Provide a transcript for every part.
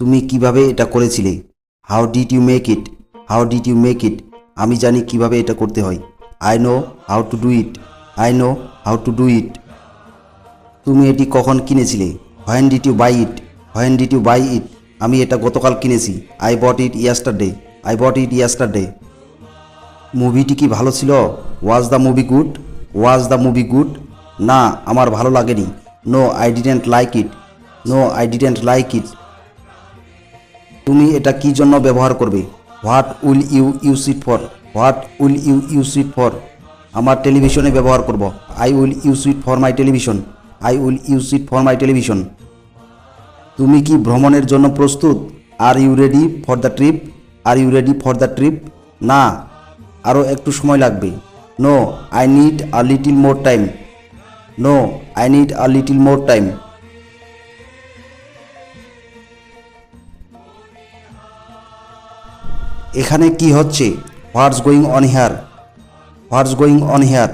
তুমি কীভাবে এটা করেছিলে? How did you make it how did you make it আমি জানি কীভাবে এটা করতে হয়। I know how to do it I know how to do it তুমি এটি কখন কিনেছিলে? When did you buy it when did you buy it আমি এটা গতকাল কিনেছি। I bought it yesterday I bought it yesterday মুভিটি কি ভালো ছিল? Was the movie good was the movie good না, আমার ভালো লাগেনি। No I didn't like it no I didn't like it তুমি এটা কি জন্য ব্যবহার করবে? What will you use it for what will you use it for আমার টেলিভিশনে ব্যবহার করব। I will use it for my television I will use it for my television তুমি কি ভ্রমণের জন্য প্রস্তুত? Are you ready for the trip are you ready for the trip না। আরও একটু সময় লাগবে। No I need a little more time no I need a little more time এখানে কি হচ্ছে? What's going on here what's going on here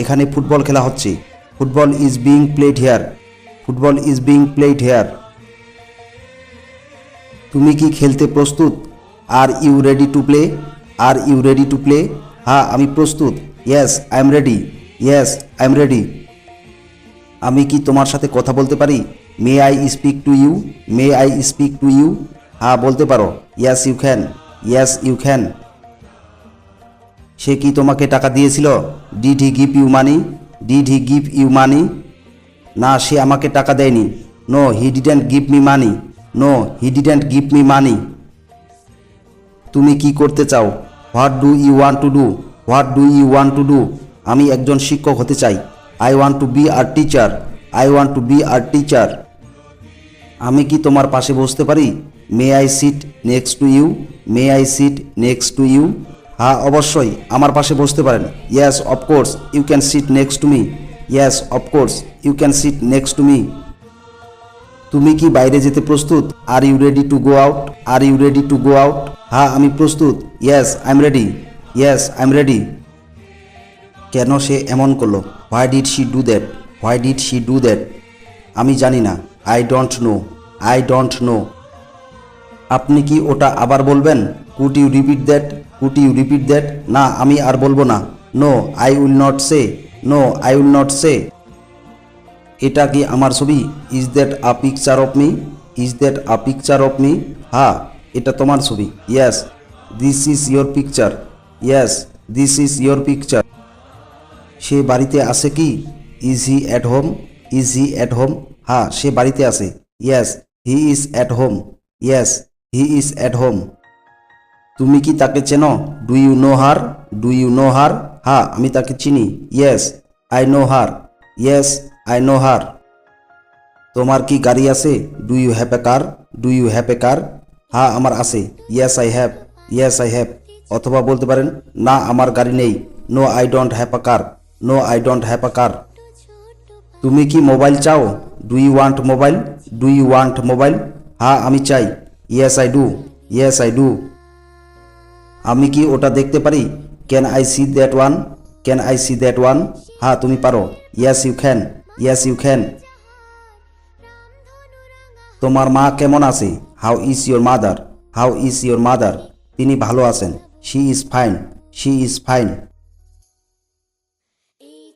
এখানে football খেলা হচ্ছে। Football is being played here football is being played here তুমি কি খেলতে প্রস্তুত? Are you ready to play are you ready to play হ্যাঁ আমি প্রস্তুত। Yes I am ready yes I am ready আমি কি তোমার সাথে কথা বলতে পারি? May I speak to you may I speak to you হ্যাঁ বলতে পারো। Yes you can yes you can সে কি তোমাকে টাকা দিয়েছিল? Did he give you money did he give you money না, সে আমাকে টাকা দেয়নি। No he didn't give me money no he didn't give me money তুমি কি করতে চাও? What do you want to do what do you want to do আমি একজন শিক্ষক হতে চাই। I want to be a teacher I want to be a teacher আমি কি তোমার পাশে বসতে পারি? May I sit next to you may I sit next to you হ্যাঁ অবশ্যই, আমার পাশে বসতে পারেন। Yes of course you can sit next to me yes of course you can sit next to me তুমি কি বাইরে যেতে প্রস্তুত? Are you ready to go out are you ready to go out হ্যাঁ আমি প্রস্তুত। Yes I am ready yes I am ready কেন সে এমন করল? Why did she do that why did she do that আমি জানি না। I don't know I don't know আপনি কি ওটা আবার বলবেন? Could you repeat that could you repeat that? না, আমি আর বলব না। No, I will not say. No, I will not say. এটা কি আমার ছবি? Is that a picture of me? Is that a picture of me? হ্যাঁ এটা তোমার ছবি। Yes, this is your picture. Yes, this is your picture. সে বাড়িতে আছে কি? Is he at home? Is he at home? হ্যাঁ সে বাড়িতে আছে। Yes, he is at home. Yes he is at home তুমি কি তাকে চেনো? Do you know her do you know her হ্যাঁ আমি তাকে চিনি। Yes I know her yes I know her তোমার কি গাড়ি আছে? Do you have a car do you have a car হ্যাঁ আমার আছে। Yes I have yes I have অথবা বলতে পারেন, না, আমার গাড়ি নেই। No I don't have a car no I don't have a car তুমি কি মোবাইল চাও? Do you want mobile do you want mobile হ্যাঁ আমি চাই। Yes I do yes I do আমি কি ওটা দেখতে পারি? Can I see that one can I see that one হ্যাঁ তুমি পারো। Yes you can yes you can তোমার মা কেমন আছে? How is your mother how is your mother তিনি ভালো আছেন। She is fine she is fine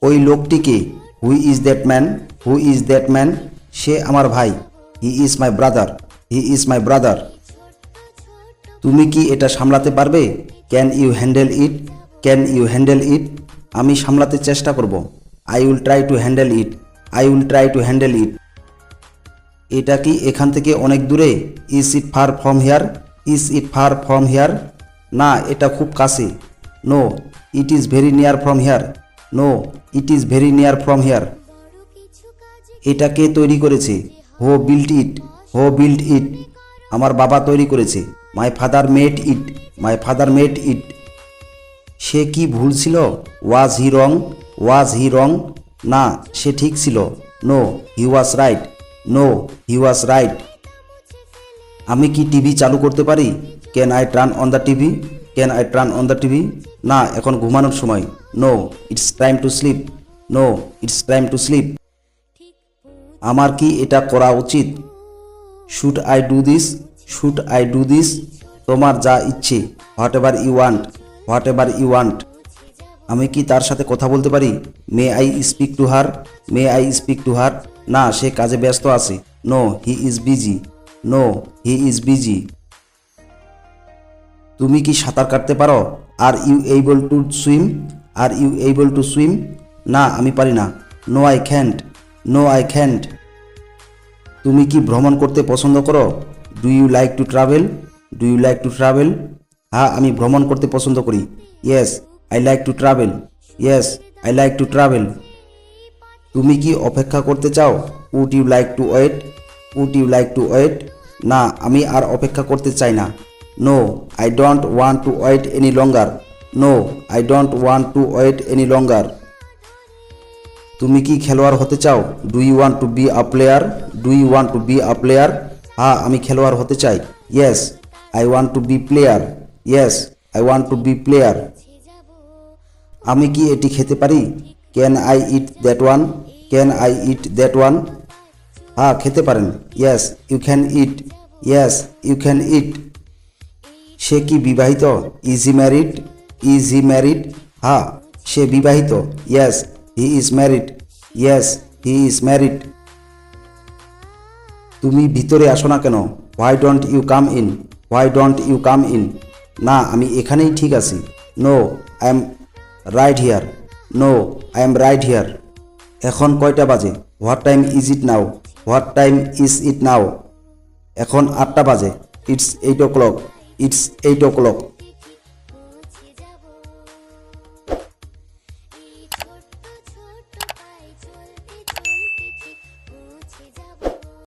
ওই লোকটিকে who is that man who is that man সে আমার ভাই। He is my brother he is my brother তুমি কি এটা সামলাতে পারবে? Can you handle it can you handle it আমি সামলাতে চেষ্টা করব। I will try to handle it I will try to handle it এটা কি এখান থেকে অনেক দূরে? Is it far from here is it far from here না, এটা খুব কাছে। No it is very near from here no it is very near from here এটা কে তৈরি করেছে? হো বিল্ট ইট হো বিল্ড ইট। আমার বাবা তৈরি করেছে। My father made it. My father made it. সে কি ভুল ছিল? ওয়াজ হি রং? ওয়াজ হি রং? না, সে ঠিক ছিল। No, he was right. No, he was right. আমি কি টিভি চালু করতে পারি? Can I turn on the TV? Can I turn on the TV? না, এখন ঘুমানোর সময়। No, it's time to sleep. No, it's time to sleep. আমার কি এটা করা উচিত? Should I do this should I do this, তোমার যা ইচ্ছে whatever you want whatever you want. আমি কি তার সাথে কথা বলতে পারি? May I speak to her, may I speak to her. না, সে কাজে ব্যস্ত আছে। No, he is busy. No, he is busy. তুমি কি সাঁতার কাটতে পারো? Are you able to swim? Are you able to swim? না, আমি পারি না। No, I can't. No, I can't. তুমি কি ভ্রমণ করতে পছন্দ করো? Do you like to travel do you like to travel হ্যাঁ আমি ভ্রমণ করতে পছন্দ করি। Yes I like to travel yes I like to travel তুমি কি অপেক্ষা করতে চাও? Would you like to wait would you like to wait না, আমি আর অপেক্ষা করতে চাই না। No I don't want to wait any longer no I don't want to wait any longer তুমি কি খেলোয়াড় হতে চাও? Do you want to be a player do you want to be a player হ্যাঁ আমি খেলোয়াড় হতে চাই। Yes I want to be player yes I want to be player আমি কি এটি খেতে পারি? Can I eat that one can I eat that one হ্যাঁ খেতে পারেন। Yes you can eat yes you can eat সে কি বিবাহিত? Is he married is married হ্যাঁ সে বিবাহিত। Yes he is married yes he is married তুমি ভিতরে আসো না কেন? Why don't you come in why don't you come in না, আমি এখানেই ঠিক আছি। No I am right here no I am right here এখন কয়টা বাজে? What time is it now what time is it now এখন আটটা বাজে। It's eight o'clock it's eight o'clock